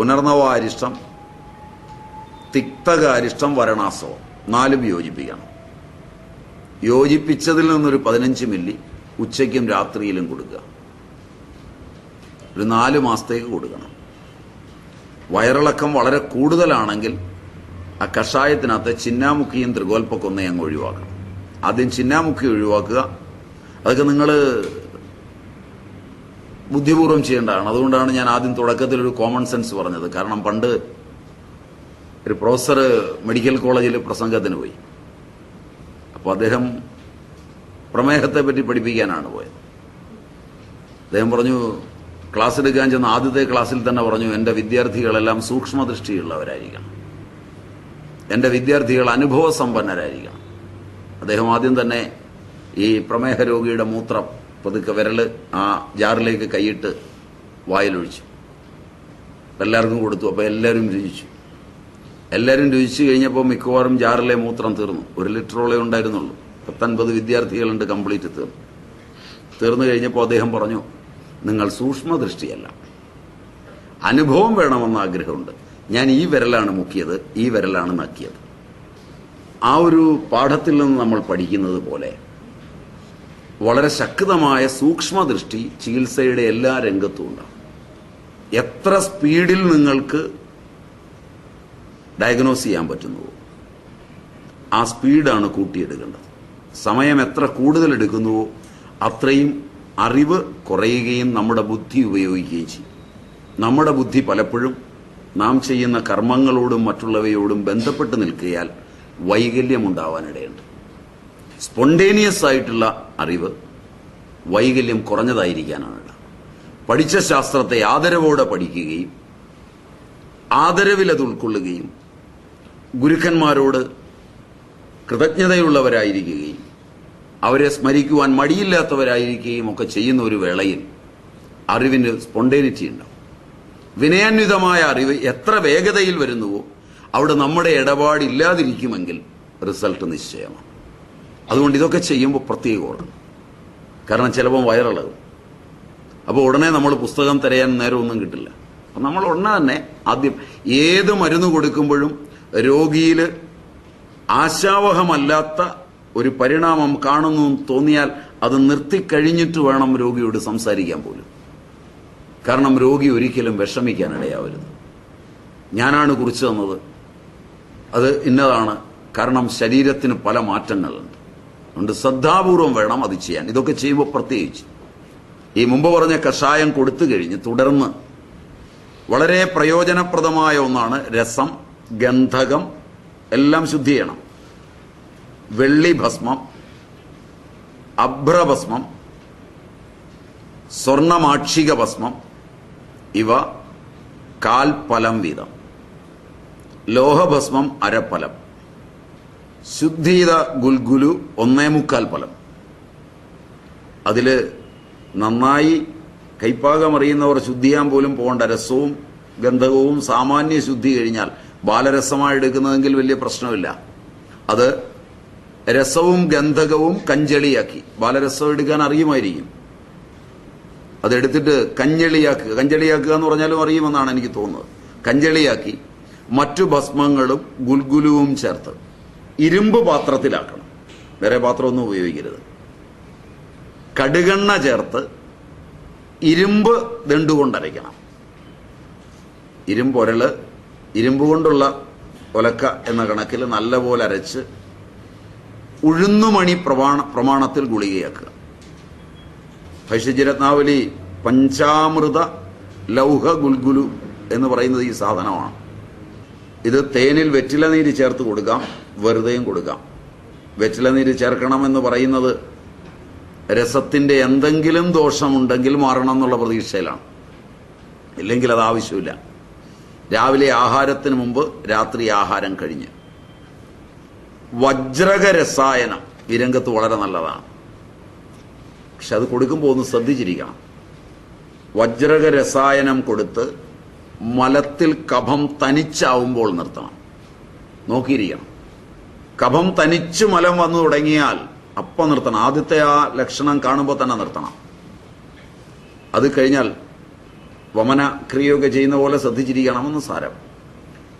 പുനർനവാരിഷ്ടം തിക്തകാരിഷ്ടം വരണാസവം. നാലും യോജിപ്പിക്കണം. യോജിപ്പിച്ചതിൽ നിന്നൊരു പതിനഞ്ച് മില്ലി ഉച്ചയ്ക്കും രാത്രിയിലും കൊടുക്കുക. ഒരു നാല് മാസത്തേക്ക് കൊടുക്കണം. വയറിളക്കം വളരെ കൂടുതലാണെങ്കിൽ ആ കഷായത്തിനകത്ത് ചിന്നാമുക്കിയും ത്രികോൽപ്പക്കൊന്നേ അങ്ങ് ഒഴിവാക്കണം. ആദ്യം ചിന്നാമുക്കി ഒഴിവാക്കുക. അതൊക്കെ നിങ്ങൾ ബുദ്ധിപൂർവം ചെയ്യേണ്ടതാണ്. അതുകൊണ്ടാണ് ഞാൻ ആദ്യം തുടക്കത്തിൽ ഒരു കോമൺ സെൻസ് പറഞ്ഞത്. കാരണം പണ്ട് ഒരു പ്രൊഫസർ മെഡിക്കൽ കോളേജിൽ പ്രസംഗത്തിന് പോയി. അപ്പോൾ അദ്ദേഹം പ്രമേഹത്തെ പറ്റി പഠിപ്പിക്കാനാണ് പോയത്. അദ്ദേഹം പറഞ്ഞു ക്ലാസ് എടുക്കാൻ ചെന്ന ആദ്യത്തെ ക്ലാസ്സിൽ തന്നെ പറഞ്ഞു എന്റെ വിദ്യാർത്ഥികളെല്ലാം സൂക്ഷ്മദൃഷ്ടിയുള്ളവരായിരിക്കണം. എന്റെ വിദ്യാർത്ഥികൾ അനുഭവ സമ്പന്നരായിരിക്കണം അദ്ദേഹം ആദ്യം തന്നെ ഈ പ്രമേഹ രോഗിയുടെ മൂത്രം പതുക്കെ വിരൽ ആ ജാറിലേക്ക് കൈയിട്ട് വായിലൊഴിച്ചു. എല്ലാവർക്കും കൊടുത്തു. അപ്പോൾ എല്ലാവരും രുചിച്ചു. എല്ലാവരും രുചിച്ചു കഴിഞ്ഞപ്പോൾ മിക്കവാറും ജാറിലെ മൂത്രം തീർന്നു. ഒരു ലിറ്ററോളേ ഉണ്ടായിരുന്നുള്ളൂ. പത്തൊൻപത് വിദ്യാർത്ഥികളുണ്ട് കംപ്ലീറ്റ് തീർന്നു. തീർന്നു കഴിഞ്ഞപ്പോൾ അദ്ദേഹം പറഞ്ഞു നിങ്ങൾ സൂക്ഷ്മദൃഷ്ടിയല്ല. അനുഭവം വേണമെന്ന ആഗ്രഹമുണ്ട്. ഞാൻ ഈ വിരലാണ് മുക്കിയത് ഈ വിരലാണ് നക്കിയത്. ആ ഒരു പാഠത്തിൽ നിന്ന് നമ്മൾ പഠിക്കുന്നത് പോലെ വളരെ ശക്തമായ സൂക്ഷ്മദൃഷ്ടി ചികിത്സയുടെ എല്ലാ രംഗത്തും ഉണ്ടാവും എത്ര സ്പീഡിൽ നിങ്ങൾക്ക് ഡയഗ്നോസ് ചെയ്യാൻ പറ്റുന്നുവോ? ആ സ്പീഡാണ് കൂട്ടിയെടുക്കേണ്ടത്. സമയം എത്ര കൂടുതൽ എടുക്കുന്നുവോ അത്രയും അറിവ് കുറയുകയും നമ്മുടെ ബുദ്ധി ഉപയോഗിക്കുകയും ചെയ്യും. നമ്മുടെ ബുദ്ധി പലപ്പോഴും നാം ചെയ്യുന്ന കർമ്മങ്ങളോടും മറ്റുള്ളവയോടും ബന്ധപ്പെട്ട് നിൽക്കിയാൽ വൈകല്യമുണ്ടാവാനിടയുണ്ട് സ്പോണ്ടേനിയസ് ആയിട്ടുള്ള അറിവ് വൈകല്യം കുറഞ്ഞതായിരിക്കാനാണ്. പഠിച്ച ശാസ്ത്രത്തെ ആദരവോടെ പഠിക്കുകയും ആദരവിൽ അത് ഉൾക്കൊള്ളുകയും ഗുരുക്കന്മാരോട് കൃതജ്ഞതയുള്ളവരായിരിക്കുകയും അവരെ സ്മരിക്കുവാൻ മടിയില്ലാത്തവരായിരിക്കുകയും ഒക്കെ ചെയ്യുന്ന ഒരു വേളയിൽ അറിവിന് സ്പോണ്ടേനിറ്റി ഉണ്ടാവും. വിനയാന്വിതമായ അറിവ് എത്ര വേഗതയിൽ വരുന്നുവോ അവിടെ നമ്മുടെ ഇടപാടില്ലാതിരിക്കുമെങ്കിൽ റിസൾട്ട് നിശ്ചയമാണ്. അതുകൊണ്ട് ഇതൊക്കെ ചെയ്യുമ്പോൾ പ്രത്യേകം ഓർക്കണം കാരണം ചിലപ്പോൾ വയറിളകും അപ്പോൾ ഉടനെ നമ്മൾ പുസ്തകം തിരയാൻ നേരമൊന്നും കിട്ടില്ല. അപ്പം നമ്മൾ ഉടനെ തന്നെ ആദ്യം ഏത് മരുന്ന് കൊടുക്കുമ്പോഴും രോഗിയിൽ ആശാവഹമല്ലാത്ത ഒരു പരിണാമം കാണുന്നു തോന്നിയാൽ അത് നിർത്തിക്കഴിഞ്ഞിട്ട് വേണം രോഗിയോട് സംസാരിക്കാൻ പോലും. കാരണം രോഗി ഒരിക്കലും വിഷമിക്കാനിടയാവരുത് ഞാനാണ് കുറിച്ചു തന്നത്. അത് ഇന്നതാണ്. കാരണം ശരീരത്തിന് പല മാറ്റങ്ങളുണ്ട്. അതുകൊണ്ട് ശ്രദ്ധാപൂർവം വേണം അത് ചെയ്യാൻ. ഇതൊക്കെ ചെയ്യുമ്പോൾ പ്രത്യേകിച്ച്. ഈ മുമ്പ് പറഞ്ഞ കഷായം കൊടുത്തു കഴിഞ്ഞ് തുടർന്ന് വളരെ പ്രയോജനപ്രദമായ ഒന്നാണ് രസം ഗന്ധകം എല്ലാം ശുദ്ധി ചെയ്യണം. വെള്ളി ഭസ്മം അഭ്രഭസ്മം സ്വർണമാക്ഷിക ഭസ്മം ഇവ കാൽപ്പലം വീതം. ലോഹഭസ്മം അരപ്പലം. ശുദ്ധീത ഗുൽഗുലു ഒന്നേ മുക്കാൽ ഫലം. അതിൽ നന്നായി കൈപ്പാകം അറിയുന്നവർ ശുദ്ധി പോലും പോകേണ്ട രസവും ഗന്ധകവും സാമാന്യ ശുദ്ധി കഴിഞ്ഞാൽ ബാലരസമായി എടുക്കുന്നതെങ്കിൽ വലിയ പ്രശ്നമില്ല. അത് രസവും ഗന്ധകവും കഞ്ചളിയാക്കി ബാലരസം എടുക്കാൻ അറിയുമായിരിക്കും. അതെടുത്തിട്ട് കഞ്ഞളിയാക്കുക കഞ്ചളിയാക്കുക എന്ന് പറഞ്ഞാലും അറിയുമെന്നാണ് എനിക്ക് തോന്നുന്നത്. കഞ്ചളിയാക്കി മറ്റു ഭസ്മങ്ങളും ഗുൽഗുലുവും ചേർത്ത്. ഇരുമ്പ് പാത്രത്തിലാക്കണം. വേറെ പാത്രമൊന്നും ഉപയോഗിക്കരുത്. കടുകെണ്ണ ചേർത്ത് ഇരുമ്പ് ദണ്ടുകൊണ്ടരയ്ക്കണം. ഇരുമ്പൊരൾ ഇരുമ്പ് കൊണ്ടുള്ള ഒലക്ക എന്ന കണക്കിൽ നല്ലപോലെ അരച്ച് ഉഴുന്നുമണി പ്രമാണ പ്രമാണത്തിൽ ഗുളികയാക്കുക. ഭൈഷ്യജിരത്നാവലി പഞ്ചാമൃത ലൗഹ ഗുൽഗുലു എന്ന് പറയുന്നത് ഈ സാധനമാണ്. ഇത് തേനിൽ വെറ്റില നീര് ചേർത്ത് കൊടുക്കാം. വെറുതെയും കൊടുക്കാം. വെറ്റില നീര് ചേർക്കണമെന്ന് പറയുന്നത് രസത്തിന്റെ എന്തെങ്കിലും ദോഷമുണ്ടെങ്കിൽ മാറണം എന്നുള്ള പ്രതീക്ഷയിലാണ്. ഇല്ലെങ്കിൽ അത് ആവശ്യമില്ല. രാവിലെ ആഹാരത്തിന് മുമ്പ് രാത്രി ആഹാരം കഴിഞ്ഞ്. വജ്രക രസായനം ഈ രംഗത്ത് വളരെ നല്ലതാണ്. പക്ഷെ അത് കൊടുക്കുമ്പോൾ ഒന്ന് ശ്രദ്ധിച്ചിരിക്കണം. വജ്രക രസായനം കൊടുത്ത് മലത്തിൽ കഫം തനിച്ചാവുമ്പോൾ നിർത്തണം. നോക്കിയിരിക്കണം. കഫം തനിച്ച് മലം വന്നു തുടങ്ങിയാൽ അപ്പം നിർത്തണം. ആദ്യത്തെ ആ ലക്ഷണം കാണുമ്പോൾ തന്നെ നിർത്തണം. അത് കഴിഞ്ഞാൽ വമന ക്രിയയൊക്കെ ചെയ്യുന്ന പോലെ ശ്രദ്ധിച്ചിരിക്കണമെന്ന് സാരം.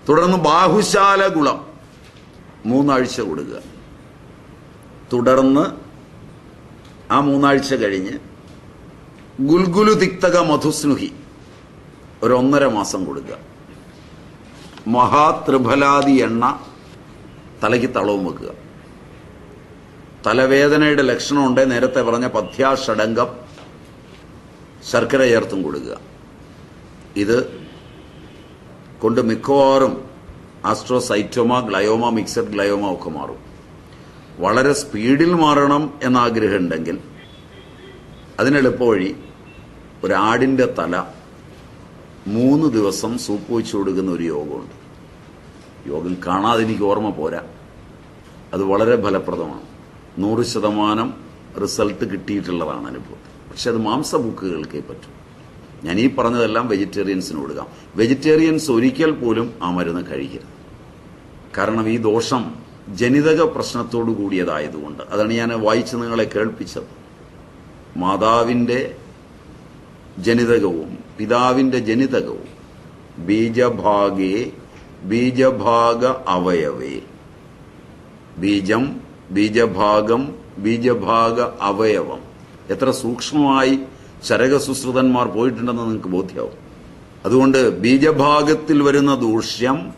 തുടർന്ന് ബാഹുശാല ഗുളം. മൂന്നാഴ്ച കൊടുക്കുക. തുടർന്ന് ആ മൂന്നാഴ്ച കഴിഞ്ഞ് ഗുൽഗുലു തിക്തക മധുസ്നുഹി. ഒരു ഒന്നര മാസം കൊടുക്കുക. മഹാത്രിഫലാദി എണ്ണ തലയ്ക്ക് തളവും വെക്കുക. തലവേദനയുടെ ലക്ഷണം ലക്ഷണമുണ്ട് നേരത്തെ പറഞ്ഞ പഥ്യാഷടങ്കം ശർക്കര ചേർത്തും കൊടുക്കുക. ഇത് കൊണ്ട് മിക്കവാറും ആസ്ട്രോസൈറ്റോമ ഗ്ലയോമ മിക്സഡ് ഗ്ലയോമ ഒക്കെ മാറും. വളരെ സ്പീഡിൽ മാറണം എന്ന ആഗ്രഹം ഉണ്ടെങ്കിൽ അതിനെളുപ്പവഴി ഒരു ആടിന്റെ തല മൂന്ന് ദിവസം സൂപ്പ് വെച്ച് കൊടുക്കുന്ന ഒരു യോഗമുണ്ട്. യോഗം കാണാതെ എനിക്ക് ഓർമ്മ പോരാ. അത് വളരെ ഫലപ്രദമാണ്. നൂറ് ശതമാനം റിസൾട്ട് കിട്ടിയിട്ടുള്ളതാണ് അനുഭവം. പക്ഷെ അത് മാംസബുക്കുകൾക്കേ പറ്റും. ഞാൻ ഈ പറഞ്ഞതെല്ലാം വെജിറ്റേറിയൻസിന് കൊടുക്കാം വെജിറ്റേറിയൻസ് ഒരിക്കൽ പോലും ആ മരുന്ന് കഴിക്കരുത്. കാരണം ഈ ദോഷം ജനിതക പ്രശ്നത്തോടു കൂടിയതായതുകൊണ്ട്. അതാണ് ഞാൻ വായിച്ച് നിങ്ങളെ കേൾപ്പിച്ചത്. മാതാവിന്റെ ജനിതകവും പിതാവിന്റെ ജനിതകവും ബീജഭാഗേ ബീജഭാഗ അവയവേ. ബീജം ബീജഭാഗം ബീജഭാഗ അവയവം. എത്ര സൂക്ഷ്മമായി ശരകസുശ്രുതന്മാർ പോയിട്ടുണ്ടെന്ന് നിങ്ങൾക്ക് ബോധ്യമാവും അതുകൊണ്ട് ബീജഭാഗത്തിൽ വരുന്ന ദൂഷ്യം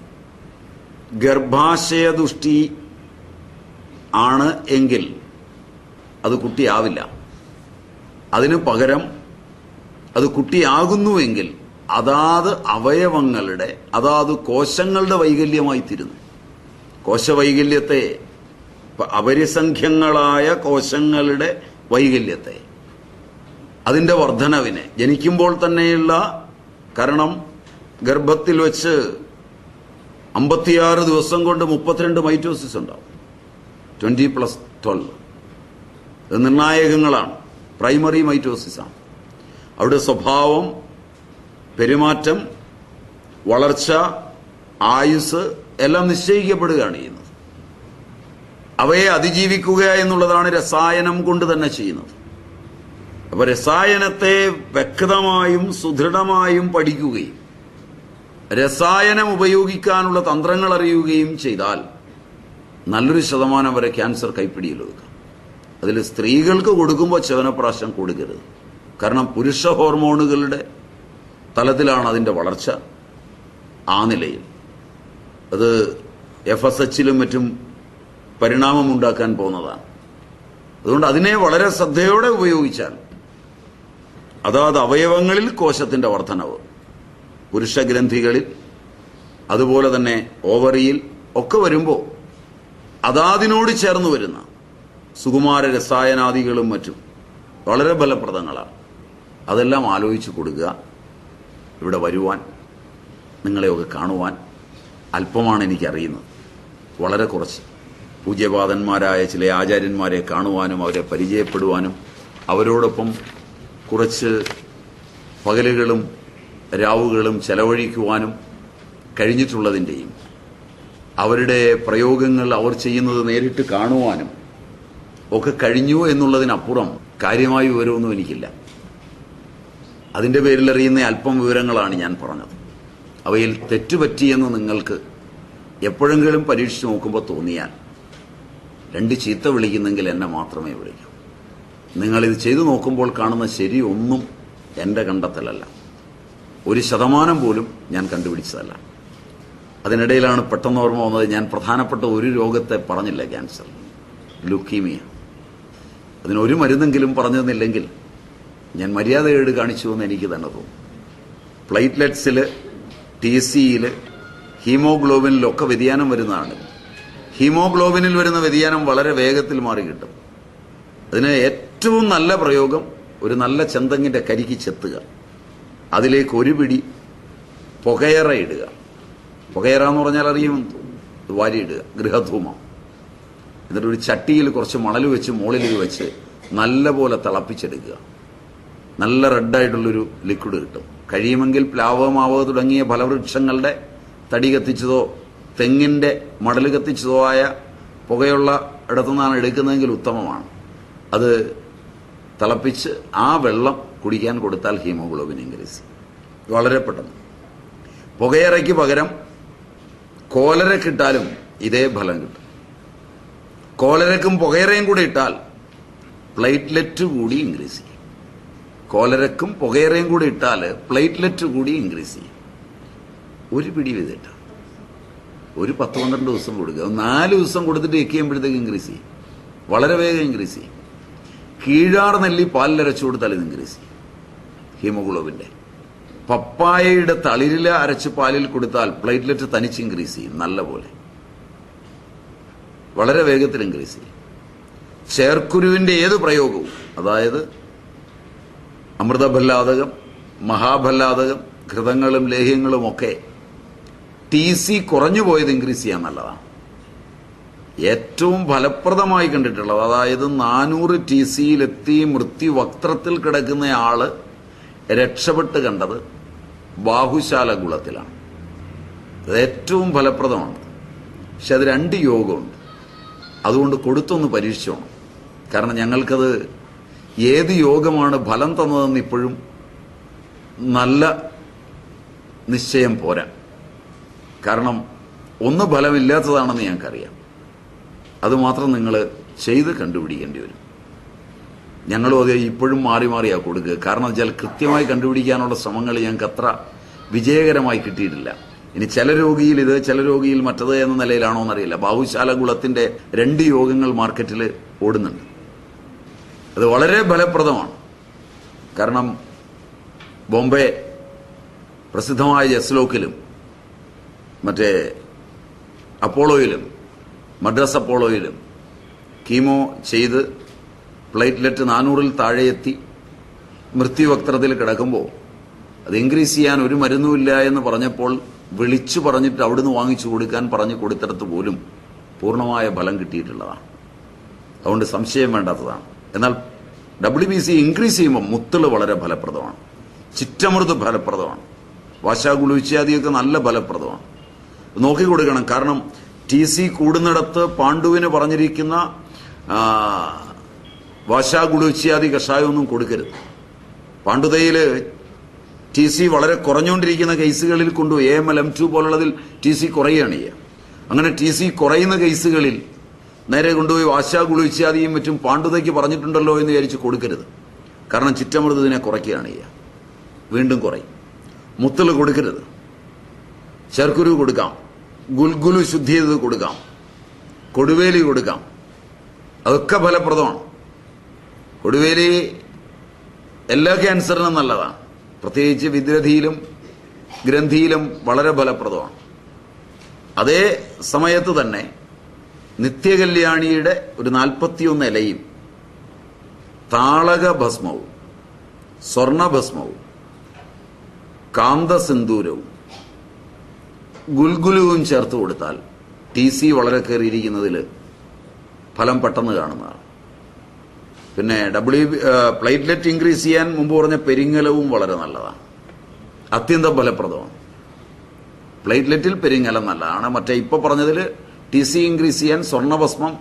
ഗർഭാശയദുഷ്ടി ആണ് എങ്കിൽ അത് കുട്ടിയാവില്ല. അതിനു പകരം അത് കുട്ടിയാകുന്നുവെങ്കിൽ അതാത് അവയവങ്ങളുടെ അതാത് കോശങ്ങളുടെ വൈകല്യമായി തീരുന്നു കോശവൈകല്യത്തെ അപരിസംഖ്യങ്ങളായ കോശങ്ങളുടെ വൈകല്യത്തെ. അതിന്റെ വർധനവിനെ ജനിക്കുമ്പോൾ തന്നെയുള്ള കാരണം ഗർഭത്തിൽ വെച്ച് അമ്പത്തിയാറ് ദിവസം കൊണ്ട് മുപ്പത്തിരണ്ട് മൈറ്റോസിസ് ഉണ്ടാവും. Twenty plus twelve. നിർണായകങ്ങളാണ്. Primary mitosis ആണ് അവിടെ സ്വഭാവം പെരുമാറ്റം വളർച്ച ആയുസ് എല്ലാം നിശ്ചയിക്കപ്പെടുകയാണ് ചെയ്യുന്നത്. അവയെ അതിജീവിക്കുക എന്നുള്ളതാണ് രസായനം കൊണ്ട് തന്നെ ചെയ്യുന്നത്. അപ്പൊ രസായനത്തെ വ്യക്തമായും സുദൃഢമായും പഠിക്കുകയും രസായനം ഉപയോഗിക്കാനുള്ള തന്ത്രങ്ങൾ അറിയുകയും ചെയ്താൽ നല്ലൊരു ശതമാനം വരെ ക്യാൻസർ കൈപ്പിടിയിൽ ഒതുക്കാം. അതിൽ സ്ത്രീകൾക്ക് കൊടുക്കുമ്പോൾ ചവനപ്രാശം കൊടുക്കരുത്. കാരണം പുരുഷ ഹോർമോണുകളുടെ തലത്തിലാണ് അതിന്റെ വളർച്ച ആ നിലയിൽ. അത് എഫ് എസ് എച്ചിലും മറ്റും പരിണാമമുണ്ടാക്കാൻ പോകുന്നതാണ്. അതുകൊണ്ട് അതിനെ വളരെ ശ്രദ്ധയോടെ ഉപയോഗിച്ചാൽ അതാത് അവയവങ്ങളിൽ കോശത്തിന്റെ വർധനവ് പുരുഷഗ്രന്ഥികളിൽ അതുപോലെ തന്നെ ഓവറിയിൽ ഒക്കെ വരുമ്പോൾ അതാതിനോട് ചേർന്ന് വരുന്ന സുകുമാര രസായനാദികളും മറ്റും വളരെ ഫലപ്രദങ്ങളാണ്. അതെല്ലാം ആലോചിച്ച് കൊടുക്കുക. ഇവിടെ വരുവാൻ നിങ്ങളെയൊക്കെ കാണുവാൻ അല്പമാണ് എനിക്കറിയുന്നത്. വളരെ കുറച്ച്. പൂജ്യപാതന്മാരായ ചില ആചാര്യന്മാരെ കാണുവാനും അവരെ പരിചയപ്പെടുവാനും അവരോടൊപ്പം കുറച്ച് പകലുകളും രാവുകളും ചെലവഴിക്കുവാനും കഴിഞ്ഞിട്ടുള്ളതിന്റെയും അവരുടെ പ്രയോഗങ്ങൾ അവർ ചെയ്യുന്നത് നേരിട്ട് കാണുവാനും ഒക്കെ കഴിഞ്ഞു എന്നുള്ളതിനപ്പുറം കാര്യമായ വിവരമൊന്നും എനിക്കില്ല. അതിന്റെ പേരിലറിയുന്ന അല്പം വിവരങ്ങളാണ് ഞാൻ പറഞ്ഞത്. അവയിൽ തെറ്റുപറ്റിയെന്ന് നിങ്ങൾക്ക് എപ്പോഴെങ്കിലും പരീക്ഷിച്ച് നോക്കുമ്പോൾ തോന്നിയാൽ രണ്ട് ചീത്ത വിളിക്കുന്നെങ്കിൽ എന്നെ മാത്രമേ വിളിക്കൂ. നിങ്ങളിത് ചെയ്തു നോക്കുമ്പോൾ കാണുന്ന ശരി ഒന്നും എന്റെ കണ്ടെത്തലല്ല. ഒരു ശതമാനം പോലും ഞാൻ കണ്ടുപിടിച്ചതല്ല. അതിനിടയിലാണ് പെട്ടെന്ന് ഓർമ്മ വന്നത് ഞാൻ പ്രധാനപ്പെട്ട ഒരു രോഗത്തെ പറഞ്ഞില്ല ക്യാൻസർ ലുക്കീമിയ. അതിനൊരു മരുന്നെങ്കിലും പറഞ്ഞു തന്നില്ലെങ്കിൽ ഞാൻ മര്യാദകേട് കാണിച്ചു എന്ന് എനിക്ക് തന്നെ തോന്നും. പ്ലേറ്റ്ലെറ്റ്സിൽ ടി സിയിൽ ഹീമോഗ്ലോബിനിലൊക്കെ വ്യതിയാനം വരുന്നതാണ്. ഹീമോഗ്ലോബിനിൽ വരുന്ന വ്യതിയാനം വളരെ വേഗത്തിൽ മാറി കിട്ടും. അതിന് ഏറ്റവും നല്ല പ്രയോഗം ഒരു നല്ല ചെന്തങ്ങിന്റെ കരിക്ക് ചെത്തുക. അതിലേക്ക് ഒരു പിടി പുകയറ ഇടുക. പുകയറ എന്ന് പറഞ്ഞാൽ അറിയും? തോന്നുന്നു വാരിയിടുക ഗൃഹധൂമം. എന്നിട്ട് ഒരു ചട്ടിയിൽ കുറച്ച് മണൽ വെച്ച് മുകളിൽ വെച്ച് നല്ലപോലെ തിളപ്പിച്ചെടുക്കുക. നല്ല റെഡായിട്ടുള്ളൊരു ലിക്വിഡ് കിട്ടും. കഴിയുമെങ്കിൽ പ്ലാവ് മാവ് തുടങ്ങിയ ഫലവൃക്ഷങ്ങളുടെ തടി കത്തിച്ചതോ തെങ്ങിന്റെ മടൽ കത്തിച്ചതോ ആയ പുകയുള്ള ഇടത്തുനിന്നാണ് എടുക്കുന്നതെങ്കിൽ ഉത്തമമാണ്. അത് തിളപ്പിച്ച് ആ വെള്ളം കുടിക്കാൻ കൊടുത്താൽ ഹീമോഗ്ലോബിൻ ഇൻക്രീസ് വളരെ പെട്ടെന്ന്. പുകയറയ്ക്ക് പകരം കോലരക്കിട്ടാലും ഇതേ ഫലം കിട്ടും. കോലരക്കും പുകയറയും കൂടി ഇട്ടാൽ പ്ലേറ്റ്ലെറ്റ് കൂടി ഇൻക്രീസ് ചെയ്യും കോലരക്കും പുകയറയും കൂടി ഇട്ടാൽ പ്ലേറ്റ്ലെറ്റ് കൂടി ഇൻക്രീസ് ചെയ്യും. ഒരു പിടി വിതിട്ട ഒരു പത്ത് പന്ത്രണ്ട് ദിവസം കൊടുക്കുക. നാല് ദിവസം കൊടുത്തിട്ട് എക്ക് ചെയ്യുമ്പോഴത്തേക്ക് ഇൻക്രീസ് ചെയ്യും. വളരെ വേഗം ഇൻക്രീസ് ചെയ്യും. കീഴാർ നെല്ലി പാലിലരച്ചു കൊടുത്താൽ ഇത് ഇൻക്രീസ് ചെയ്യും. ഹീമോഗ്ലോബിന്റെ. പപ്പായയുടെ തളിരില അരച്ച് പാലിൽ കൊടുത്താൽ പ്ലേറ്റ്ലെറ്റ് തനിച്ച് ഇൻക്രീസ് ചെയ്യും നല്ല പോലെ വളരെ വേഗത്തിൽ ഇൻക്രീസ് ചെയ്യും. ചേർക്കുരുവിന്റെ ഏത് പ്രയോഗവും അതായത് അമൃതഭല്ലാതകം മഹാഭല്ലാതകം ഘൃതങ്ങളും ലേഹ്യങ്ങളും ഒക്കെ ടി സി കുറഞ്ഞു പോയത് ഇൻക്രീസ് ചെയ്യാൻ നല്ലതാണ്. ഏറ്റവും ഫലപ്രദമായി കണ്ടിട്ടുള്ളത് അതായത് നാനൂറ് ടി സിയിലെത്തി മൃത്യുവക്ത്രത്തിൽ കിടക്കുന്ന ആൾ രക്ഷപ്പെട്ട് കണ്ടത് ബാഹുശാല ഗുളത്തിലാണ് അത് ഏറ്റവും ഫലപ്രദമാണ്. പക്ഷെ അത് രണ്ട് യോഗമുണ്ട്. അതുകൊണ്ട് കൊടുത്തൊന്ന് പരീക്ഷിച്ചോണം. കാരണം ഞങ്ങൾക്കത് ഏത് യോഗമാണ് ഫലം തന്നതെന്ന് ഇപ്പോഴും നല്ല നിശ്ചയം പോരാ. കാരണം ഒന്ന് ഫലമില്ലാത്തതാണെന്ന് ഞങ്ങൾക്കറിയാം. അതുമാത്രം നിങ്ങൾ ചെയ്ത് കണ്ടുപിടിക്കേണ്ടി വരും. ഞങ്ങളും അത് ഇപ്പോഴും മാറി മാറിയാ കൊടുക്കുക. കാരണം വെച്ചാൽ കൃത്യമായി കണ്ടുപിടിക്കാനുള്ള ശ്രമങ്ങൾ ഞങ്ങൾക്ക് അത്ര വിജയകരമായി കിട്ടിയിട്ടില്ല. ഇനി ചില രോഗിയിൽ ഇത് ചില രോഗിയിൽ മറ്റത് എന്ന നിലയിലാണോ എന്നറിയില്ല. ബാഹുശാല ഗുളത്തിന്റെ രണ്ട് യോഗങ്ങൾ മാർക്കറ്റിൽ ഓടുന്നുണ്ട്. അത് വളരെ ഫലപ്രദമാണ്. കാരണം ബോംബെ പ്രസിദ്ധമായ ജസ്ലോക്കിലും മറ്റേ അപ്പോളോയിലും മദ്രാസ് അപ്പോളോയിലും കീമോ ചെയ്ത് പ്ലേറ്റ്ലെറ്റ് നാനൂറിൽ താഴെ എത്തി മൃത്യുവക്ത്രത്തിൽ കിടക്കുമ്പോൾ അത് ഇൻക്രീസ് ചെയ്യാൻ ഒരു മരുന്നുമില്ല എന്ന് പറഞ്ഞപ്പോൾ വിളിച്ചു പറഞ്ഞിട്ട് അവിടുന്ന് വാങ്ങിച്ചു കൊടുക്കാൻ പറഞ്ഞു കൊടുത്തിടത്ത് പോലും പൂർണമായ ഫലം കിട്ടിയിട്ടുള്ളതാണ്. അതുകൊണ്ട് സംശയം വേണ്ടാത്തതാണ്. എന്നാൽ ഡബ്ല്യു ബി സി ഇൻക്രീസ് ചെയ്യുമ്പോൾ മുത്തുകൾ വളരെ ഫലപ്രദമാണ്. ചിറ്റമൃത് ഫലപ്രദമാണ്. വാശാകുളു ഇത്യാദിയൊക്കെ നല്ല ഫലപ്രദമാണ്. നോക്കി കൊടുക്കണം കാരണം ടി സി കൂടുന്നിടത്ത് പാണ്ഡുവിന് പറഞ്ഞിരിക്കുന്ന വാശാകുളു ഇത്യാദി കഷായമൊന്നും കൊടുക്കരുത്. പാണ്ഡുതയിൽ ടി സി വളരെ കുറഞ്ഞുകൊണ്ടിരിക്കുന്ന കേസുകളിൽ കൊണ്ടുപോയി A M L M two പോലുള്ളതിൽ T C കുറയുകയാണ് ചെയ്യുക. അങ്ങനെ ടി സി കുറയുന്ന കേസുകളിൽ നേരെ കൊണ്ടുപോയി വാശാ ഇച്ഛാദിയും മറ്റും പാണ്ഡുതയ്ക്ക് പറഞ്ഞിട്ടുണ്ടല്ലോ എന്ന് വിചാരിച്ച് കൊടുക്കരുത്. കാരണം ചിറ്റമൃതത്തിനെ കുറയ്ക്കുകയാണ് ചെയ്യുക. വീണ്ടും കുറയും. മുത്തൽ കൊടുക്കരുത്. ശർക്കുരു കൊടുക്കാം. ഗുൽഗുലു ശുദ്ധി ചെയ്തത് കൊടുക്കാം. കൊടുവേലി കൊടുക്കാം. അതൊക്കെ ഫലപ്രദമാണ്. കൊടുവേലി എല്ലാ ക്യാൻസറിനും നല്ലതാണ്. പ്രത്യേകിച്ച് വിദ്രഥിയിലും ഗ്രന്ഥിയിലും വളരെ ഫലപ്രദമാണ്. അതേ സമയത്ത് തന്നെ നിത്യകല്യാണിയുടെ ഒരു നാൽപ്പത്തിയൊന്ന് ഇലയും താളക ഭസ്മവും സ്വർണഭസ്മവും കാന്തസിന്ദൂരവും ഗുൽഗുലുവും ചേർത്ത് കൊടുത്താൽ ടി സി വളരെ കയറിയിരിക്കുന്നതിൽ ഫലം പെട്ടെന്ന് കാണുന്നതാണ്. പിന്നെ ഡബ്ല്യു പ്ലേറ്റ്ലെറ്റ് ഇൻക്രീസ് ചെയ്യാൻ മുമ്പ് പറഞ്ഞ പെരിങ്ങലവും വളരെ നല്ലതാണ്. അത്യന്തം ഫലപ്രദമാണ്. പ്ലേറ്റ്ലെറ്റിൽ പെരിങ്ങലം നല്ലതാണ്. മറ്റേ ഇപ്പോൾ പറഞ്ഞതിൽ ടി സി ഇൻക്രീസ് ചെയ്യാൻ സ്വർണഭസ്മം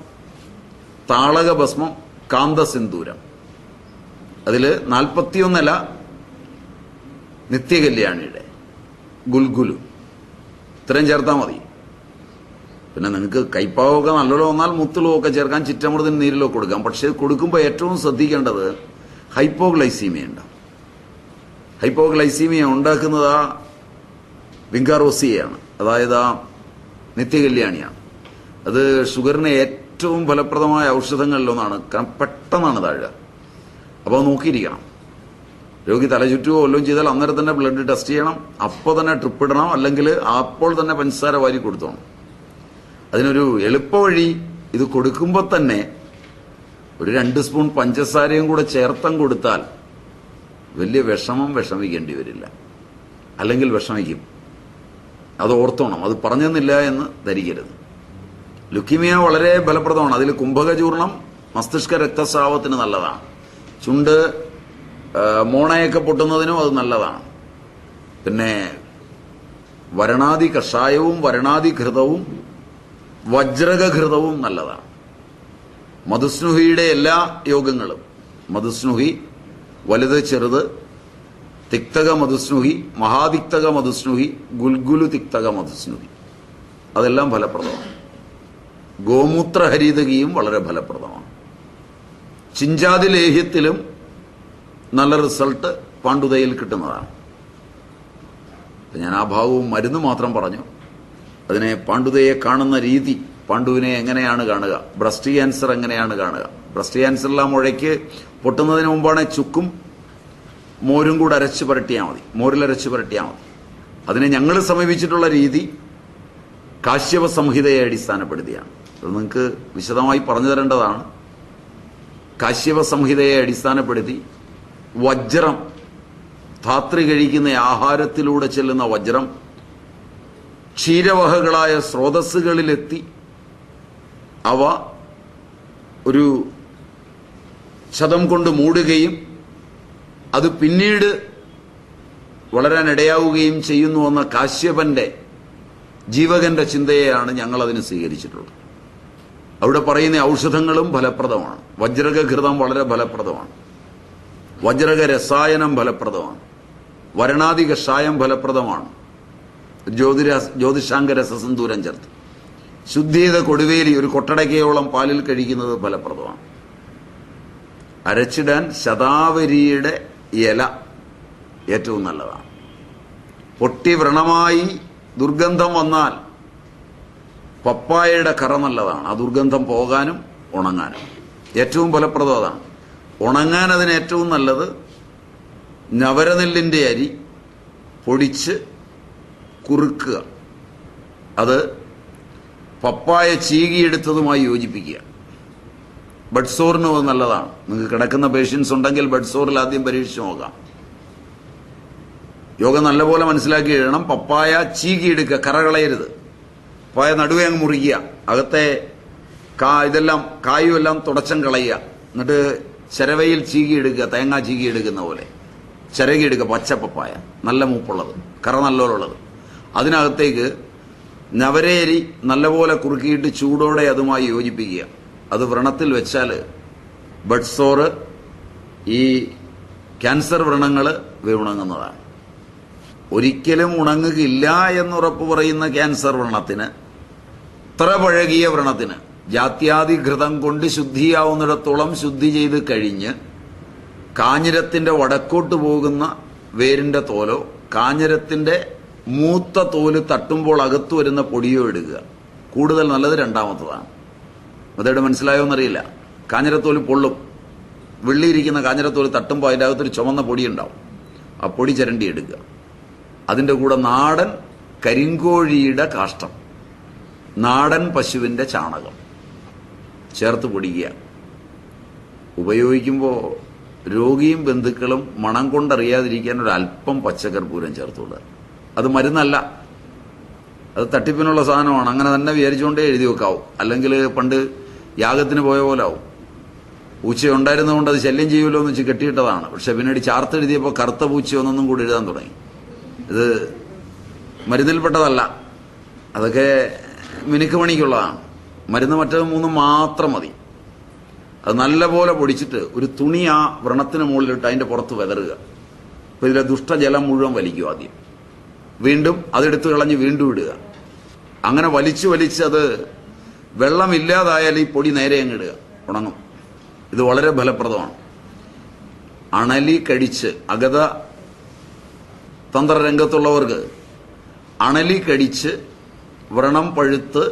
താളകഭസ്മം കാന്തസിന്ദൂരം. അതിൽ നാൽപ്പത്തിയൊന്നല നിത്യകല്യാണിയുടെ ഗുൽഗുലു. ഇത്രയും ചേർത്താൽ മതി. പിന്നെ നിങ്ങൾക്ക് കൈപ്പാവൊക്കെ നല്ലോണം വന്നാൽ മുത്തുളും ഒക്കെ ചേർക്കാൻ ചിറ്റമൃതിന് നീരിലോ കൊടുക്കാം. പക്ഷെ കൊടുക്കുമ്പോൾ ഏറ്റവും ശ്രദ്ധിക്കേണ്ടത് ഹൈപ്പോഗ്ലൈസീമിയ ഉണ്ടാവും ഹൈപ്പോഗ്ലൈസീമിയ ഉണ്ടാക്കുന്നത് ആ വിങ്കാറോസിയയാണ് അതായത് ആ നിത്യകല്യാണിയാണ്. അത് ഷുഗറിന് ഏറ്റവും ഫലപ്രദമായ ഔഷധങ്ങളിലൊന്നാണ് കാരണം പെട്ടെന്നാണ് താഴുക. അപ്പോൾ നോക്കിയിരിക്കണം. രോഗി തലചുറ്റുവോ ഒല്ലോ ചെയ്താൽ അന്നേരം തന്നെ ബ്ലഡ് ടെസ്റ്റ് ചെയ്യണം. അപ്പോൾ തന്നെ ട്രിപ്പ് ഇടണം. അല്ലെങ്കിൽ അപ്പോൾ തന്നെ പഞ്ചസാര വാരി കൊടുത്തോണം. അതിനൊരു എളുപ്പവഴി ഇത് കൊടുക്കുമ്പോൾ തന്നെ ഒരു രണ്ട് സ്പൂൺ പഞ്ചസാരയും കൂടെ ചേർത്തം കൊടുത്താൽ വലിയ വിഷമം വിഷമിക്കേണ്ടി വരില്ല. അല്ലെങ്കിൽ വിഷമിക്കും. അത് ഓർത്തോണം. അത് പറഞ്ഞെന്നില്ല എന്ന് ധരിക്കരുത്. ലുക്കിമിയ വളരെ ഫലപ്രദമാണ് അതിൽ കുംഭകചൂർണം മസ്തിഷ്ക രക്തസ്രാവത്തിന് നല്ലതാണ്. ചുണ്ട് മോണയൊക്കെ പൊട്ടുന്നതിനും അത് നല്ലതാണ്. പിന്നെ വരണാതി കഷായവും വരണാതി ഘൃതവും വജ്രകഘൃതവും നല്ലതാണ്. മധുസ്നുഹിയുടെ എല്ലാ യോഗങ്ങളും മധുസ്നുഹി വലുത് ചെറുത് തിക്തക മധുസ്നുഹി മഹാതിക്തക മധുസ്നുഹി ഗുൽഗുലു തിക്തക മധുസ്നുഹി അതെല്ലാം ഫലപ്രദമാണ്. ഗോമൂത്രഹരിതകിയും വളരെ ഫലപ്രദമാണ്. ചിഞ്ചാതി ലേഹ്യത്തിലും നല്ല റിസൾട്ട് പാണ്ഡുതയിൽ കിട്ടുന്നതാണ്. ഞാൻ ആ ഭാഗവും മരുന്ന് മാത്രം പറഞ്ഞു. അതിനെ പാണ്ഡുതയെ കാണുന്ന രീതി പാണ്ഡുവിനെ എങ്ങനെയാണ് കാണുക ബ്രസ്റ്റ് ക്യാൻസർ എങ്ങനെയാണ് കാണുക. ബ്രസ്റ്റ് ക്യാൻസറിലെ മുഴയ്ക്ക് പൊട്ടുന്നതിന് മുമ്പാണ് ചുക്കും മോരും കൂടെ അരച്ച് പുരട്ടിയാൽ മതി മോരിലരച്ച് പുരട്ടിയാൽ മതി. അതിനെ ഞങ്ങൾ സമീപിച്ചിട്ടുള്ള രീതി കാശ്യപ സംഹിതയെ അടിസ്ഥാനപ്പെടുത്തിയാണ്. അത് നിങ്ങൾക്ക് വിശദമായി പറഞ്ഞു തരേണ്ടതാണ്. കാശ്യപ സംഹിതയെ അടിസ്ഥാനപ്പെടുത്തി വജ്രം ധാത്രി കഴിക്കുന്ന ആഹാരത്തിലൂടെ ചെല്ലുന്ന വജ്രം ക്ഷീരവഹകളായ സ്രോതസ്സുകളിലെത്തി അവ ഒരു ക്ഷതം കൊണ്ട് മൂടുകയും അത് പിന്നീട് വളരാനിടയാവുകയും ചെയ്യുന്നുവെന്ന കാശ്യപന്റെ ജീവകന്റെ ചിന്തയെയാണ് ഞങ്ങൾ അതിന് സ്വീകരിച്ചിട്ടുള്ളത്. അവിടെ പറയുന്ന ഔഷധങ്ങളും ഫലപ്രദമാണ്. വജ്രകഘൃതം വളരെ ഫലപ്രദമാണ്. വജ്രക രസായനം ഫലപ്രദമാണ്. വരണാദി കഷായം ഫലപ്രദമാണ്. ജ്യോതിര ജ്യോതിഷാംഗ രസസന്തൂരം ചേർത്ത്. ശുദ്ധി ചെയ്ത കൊടുവേലി ഒരു കൊട്ടടക്കയോളം പാലിൽ കഴിക്കുന്നത് ഫലപ്രദമാണ്. അരച്ചിടാൻ ശതാവരിയുടെ ഇല ഏറ്റവും നല്ലതാണ്. പൊട്ടി വ്രണമായി ദുർഗന്ധം വന്നാൽ പപ്പായയുടെ കറ നല്ലതാണ്. ആ ദുർഗന്ധം പോകാനും ഉണങ്ങാനും. ഏറ്റവും ഫലപ്രദം അതാണ്. ഉണങ്ങാൻ അതിന് ഏറ്റവും നല്ലത് നവരനെല്ലിന്റെ അരി പൊടിച്ച് കുറുക്കുക. അത് പപ്പായ ചീകിയെടുത്തതുമായി യോജിപ്പിക്കുക. ബഡ്സോറിന് അത് നല്ലതാണ്. നിങ്ങൾക്ക് കിടക്കുന്ന പേഷ്യൻസ് ഉണ്ടെങ്കിൽ ബഡ്സോറിൽ ആദ്യം പരീക്ഷിച്ച് നോക്കാം. യോഗ നല്ലപോലെ മനസ്സിലാക്കി എഴുതണം. പപ്പായ ചീകിയെടുക്കുക. കറ പപ്പായ നടുവേ അങ്ങ് മുറിക്കുക അകത്തെ കാ ഇതെല്ലാം കായും എല്ലാം തുടച്ചം കളയുക. എന്നിട്ട് ചിരവയിൽ ചീകിയെടുക്കുക തേങ്ങ ചീകിയെടുക്കുന്ന പോലെ. ചിരകിയെടുക്കുക പച്ചപ്പപ്പായ. നല്ല മൂപ്പുള്ളത് കറ നല്ലോലുള്ളത്. അതിനകത്തേക്ക് നവരേരി നല്ലപോലെ കുറുക്കിയിട്ട് ചൂടോടെ അതുമായി യോജിപ്പിക്കുക. അത് വ്രണത്തിൽ വെച്ചാൽ ബഡ്സോറ് ഈ ക്യാൻസർ വ്രണങ്ങൾ ഉണങ്ങുന്നതാണ് ഒരിക്കലും ഉണങ്ങുകയില്ല എന്നുറപ്പ് പറയുന്ന ക്യാൻസർ വ്രണത്തിന് ഇത്ര പഴകിയ വ്രണത്തിന്. ജാത്യാതിഘൃതം കൊണ്ട് ശുദ്ധിയാവുന്നിടത്തോളം ശുദ്ധി ചെയ്ത് കഴിഞ്ഞ് കാഞ്ഞിരത്തിന്റെ വടക്കോട്ട് പോകുന്ന വേരിന്റെ തോലോ കാഞ്ഞിരത്തിന്റെ മൂത്ത തോൽ തട്ടുമ്പോൾ അകത്തു വരുന്ന പൊടിയോ ഇടുക. കൂടുതൽ നല്ലത് രണ്ടാമത്തതാണ്. അതോടെ മനസ്സിലായോ എന്നറിയില്ല. കാഞ്ഞിരത്തോൽ പൊള്ളും. വെള്ളിയിരിക്കുന്ന കാഞ്ഞിരത്തോൽ തട്ടുമ്പോൾ അതിന്റെ അകത്തൊരു ചുമന്ന പൊടി ഉണ്ടാവും ആ പൊടി ചരണ്ടി എടുക്കുക. അതിന്റെ കൂടെ നാടൻ കരിങ്കോഴിയുടെ കാഷ്ടം. നാടൻ പശുവിന്റെ ചാണകം. ചേർത്ത് പൊടിക്കുക. ഉപയോഗിക്കുമ്പോൾ രോഗിയും ബന്ധുക്കളും മണം കൊണ്ടറിയാതിരിക്കാൻ ഒരു അല്പം പച്ചക്കർപ്പൂരം ചേർത്തുകൊള്ളുക അത് മരുന്നല്ല. അത് തട്ടിപ്പിനുള്ള സാധനമാണ്. അങ്ങനെ തന്നെ വിചാരിച്ചുകൊണ്ടേ എഴുതി വെക്കാവും. അല്ലെങ്കിൽ പണ്ട് യാഗത്തിന് പോയ പോലെ ആവും. പൂച്ച ഉണ്ടായിരുന്നതുകൊണ്ട് അത് ശല്യം ചെയ്യുമല്ലോ എന്ന് വെച്ച് കെട്ടിയിട്ടതാണ്. പക്ഷെ പിന്നീട് ചാർത്ത് എഴുതിയപ്പോൾ കറുത്ത പൂച്ചയൊന്നും കൂടി എഴുതാൻ തുടങ്ങി. ഇത് മരുന്നിൽപ്പെട്ടതല്ല. അതൊക്കെ മിനുക്ക് പണിക്കുള്ളതാണ്. മരുന്ന് മറ്റത് മൂന്നും മാത്രം മതി. അത് നല്ലപോലെ പൊടിച്ചിട്ട് ഒരു തുണി ആ വ്രണത്തിന് മുകളിലിട്ട് അതിന്റെ പുറത്ത് വിതറുക. അപ്പൊ ഇതിലെ ദുഷ്ടജലം മുഴുവൻ വലിക്കും ആദ്യം. വീണ്ടും അതെടുത്ത് കളഞ്ഞ് വീണ്ടും ഇടുക. അങ്ങനെ വലിച്ചു വലിച്ച് അത് വെള്ളമില്ലാതായാൽ ഈ പൊടി നേരെ അങ്ങ് ഇടുക. ഉണങ്ങും. ഇത് വളരെ ഫലപ്രദമാണ്. അണലി കടിച്ച് അഗത തന്ത്രരംഗത്തുള്ളവർക്ക് അണലി കടിച്ച് വ്രണം പഴുത്ത്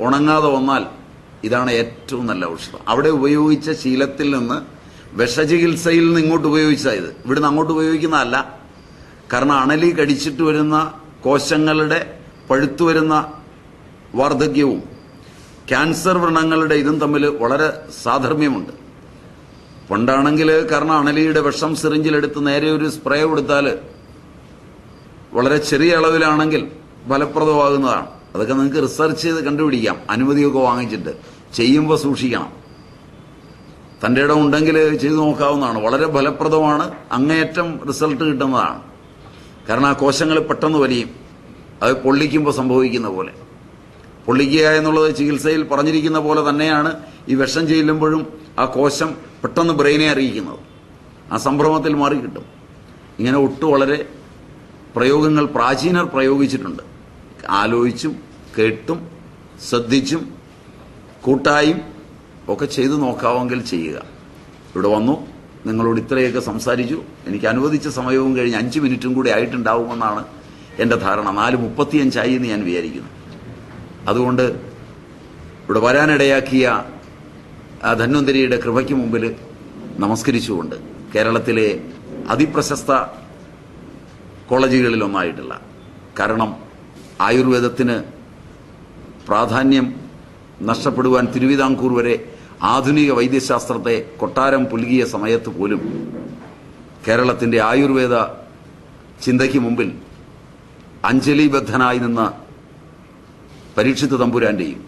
ഉണങ്ങാതെ വന്നാൽ ഇതാണ് ഏറ്റവും നല്ല ഔഷധം. അവിടെ ഉപയോഗിച്ച ശീലത്തിൽ നിന്ന് വിഷചികിത്സയിൽ നിന്ന് ഇങ്ങോട്ട് ഉപയോഗിച്ചത് ഇവിടുന്ന് അങ്ങോട്ട് ഉപയോഗിക്കുന്നതല്ല. കാരണം അണലി കടിച്ചിട്ട് വരുന്ന കോശങ്ങളുടെ പഴുത്തു വരുന്ന വാർദ്ധക്യവും ക്യാൻസർ വ്രണങ്ങളുടെ ഇതും തമ്മിൽ വളരെ സാധർമ്യമുണ്ട് പണ്ടാണെങ്കിൽ കാരണം അണലിയുടെ വിഷം സിറിഞ്ചിലെടുത്ത് നേരെ ഒരു സ്പ്രേ കൊടുത്താൽ വളരെ ചെറിയ അളവിലാണെങ്കിൽ ഫലപ്രദമാകുന്നതാണ്. അതൊക്കെ നിങ്ങൾക്ക് റിസർച്ച് ചെയ്ത് കണ്ടുപിടിക്കാം. അനുമതിയൊക്കെ വാങ്ങിച്ചിട്ട്. ചെയ്യുമ്പോൾ സൂക്ഷിക്കണം. തന്റെ ഇടം ഉണ്ടെങ്കിൽ ചെയ്തു നോക്കാവുന്നതാണ്. വളരെ ഫലപ്രദമാണ്. അങ്ങേയറ്റം റിസൾട്ട് കിട്ടുന്നതാണ്. കാരണം ആ കോശങ്ങൾ പെട്ടെന്ന് വലിയും അത് പൊള്ളിക്കുമ്പോൾ സംഭവിക്കുന്ന പോലെ. പൊള്ളിക്കുക എന്നുള്ളത് ചികിത്സയിൽ പറഞ്ഞിരിക്കുന്ന പോലെ തന്നെയാണ് ഈ വിഷം ചെല്ലുമ്പോഴും ആ കോശം പെട്ടെന്ന് ബ്രെയിനെ അറിയിക്കുന്നത്. ആ സംഭ്രമത്തിൽ മാറി കിട്ടും. ഇങ്ങനെ ഒട്ടു വളരെ പ്രയോഗങ്ങൾ പ്രാചീനർ പ്രയോഗിച്ചിട്ടുണ്ട്. ആലോചിച്ചും കേട്ടും ശ്രദ്ധിച്ചും കൂട്ടായും ഒക്കെ ചെയ്തു നോക്കാമെങ്കിൽ ചെയ്യുക. ഇവിടെ വന്നു നിങ്ങളോട് ഇത്രയൊക്കെ സംസാരിച്ചു. എനിക്ക് അനുവദിച്ച സമയവും കഴിഞ്ഞ് അഞ്ച് മിനിറ്റും കൂടി ആയിട്ടുണ്ടാവുമെന്നാണ് എന്റെ ധാരണ. നാല് മുപ്പത്തിയഞ്ചായി എന്ന് ഞാൻ വിചാരിക്കുന്നു. അതുകൊണ്ട് ഇവിടെ വരാനിടയാക്കിയ ധന്വന്തരിയുടെ കൃപയ്ക്ക് മുമ്പിൽ നമസ്കരിച്ചുകൊണ്ട് കേരളത്തിലെ അതിപ്രശസ്ത കോളേജുകളിലൊന്നായിട്ടുള്ള കാരണം ആയുർവേദത്തിന് പ്രാധാന്യം നഷ്ടപ്പെടുവാൻ തിരുവിതാംകൂർ വരെ ആധുനിക വൈദ്യശാസ്ത്രത്തെ കൊട്ടാരം പുലുകിയ സമയത്ത് പോലും കേരളത്തിന്റെ ആയുർവേദ ചിന്തയ്ക്ക് മുമ്പിൽ അഞ്ജലിബദ്ധനായി നിന്ന പരീക്ഷിത് തമ്പുരാന്റെയും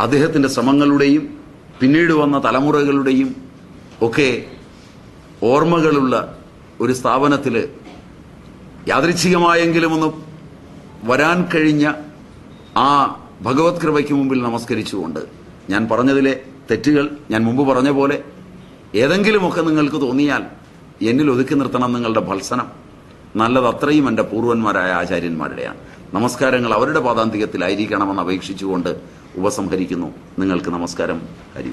അദ്ദേഹത്തിന്റെ ശ്രമങ്ങളുടെയും പിന്നീട് വന്ന തലമുറകളുടെയും ഒക്കെ ഓർമ്മകളുള്ള ഒരു സ്ഥാപനത്തിൽ യാദൃച്ഛികമായെങ്കിലും ഒന്ന് വരാൻ കഴിഞ്ഞ ആ ഭഗവത് കൃപയ്ക്ക് മുമ്പിൽ നമസ്കരിച്ചുകൊണ്ട് ഞാൻ പറഞ്ഞതിലെ തെറ്റുകൾ ഞാൻ മുമ്പ് പറഞ്ഞ പോലെ ഏതെങ്കിലുമൊക്കെ നിങ്ങൾക്ക് തോന്നിയാൽ എന്നിൽ ഒതുക്കി നിർത്തണം നിങ്ങളുടെ ഭത്സനം. നല്ലത് അത്രയും എന്റെ പൂർവന്മാരായ ആചാര്യന്മാരുടെയാണ്. നമസ്കാരങ്ങൾ അവരുടെ പാതാന്തികത്തിലായിരിക്കണമെന്ന് അപേക്ഷിച്ചുകൊണ്ട് ഉപസംഹരിക്കുന്നു. നിങ്ങൾക്ക് നമസ്കാരം ഹരി